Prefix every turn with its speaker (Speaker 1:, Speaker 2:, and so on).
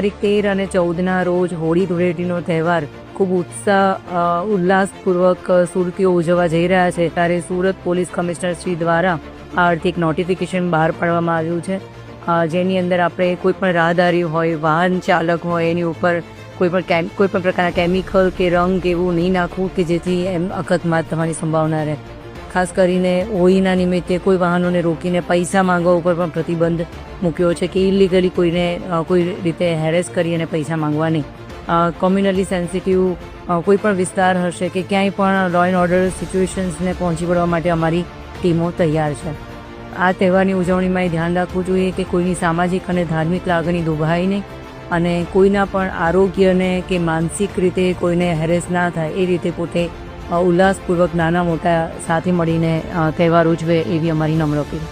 Speaker 1: તારીખ તેર અને ચૌદના રોજ હોળી ધૂળેટીનો તહેવાર ખૂબ ઉત્સાહ ઉલ્લાસપૂર્વક સુરતીઓ ઉજવવા જઈ રહ્યા છે. ત્યારે સુરત પોલીસ કમિશનર શ્રી દ્વારા આ અર્થે નોટિફિકેશન બહાર પાડવામાં આવ્યું છે. જેની અંદર આપણે કોઈ પણ રાહદારી હોય, વાહન ચાલક હોય, એની ઉપર કોઈ પણ કેમ, કોઈ પણ પ્રકારના કેમિકલ કે રંગ એવું નહીં નાખવું કે જેથી એમ અકસ્માત થવાની સંભાવના રહે. ખાસ કરીને હોળીના નિમિત્તે કોઈ વાહનોને રોકીને પૈસા માંગવા ઉપર પણ પ્રતિબંધ મૂક્યો છે કે ઇલીગલી કોઈને કોઈ રીતે હેરેસ કરી અને પૈસા માંગવા નહીં. કોમ્યુનલી સેન્સિટિવ કોઈ પણ વિસ્તાર હશે કે ક્યાંય પણ લો એન્ડ ઓર્ડર સિચ્યુએશન્સને પહોંચી વળવા માટે અમારી ટીમો તૈયાર છે. આ તહેવારની ઉજવણીમાં એ ધ્યાન રાખવું જોઈએ કે કોઈની સામાજિક અને ધાર્મિક લાગણી દુભાય નહીં અને કોઈના પણ આરોગ્યને કે માનસિક રીતે કોઈને હેરેસ ના થાય એ રીતે પોતે ઉલ્લાસપૂર્વક નાના મોટા સાથે મળીને તહેવાર ઉજવે એવી અમારી નમ્ર અપીલ.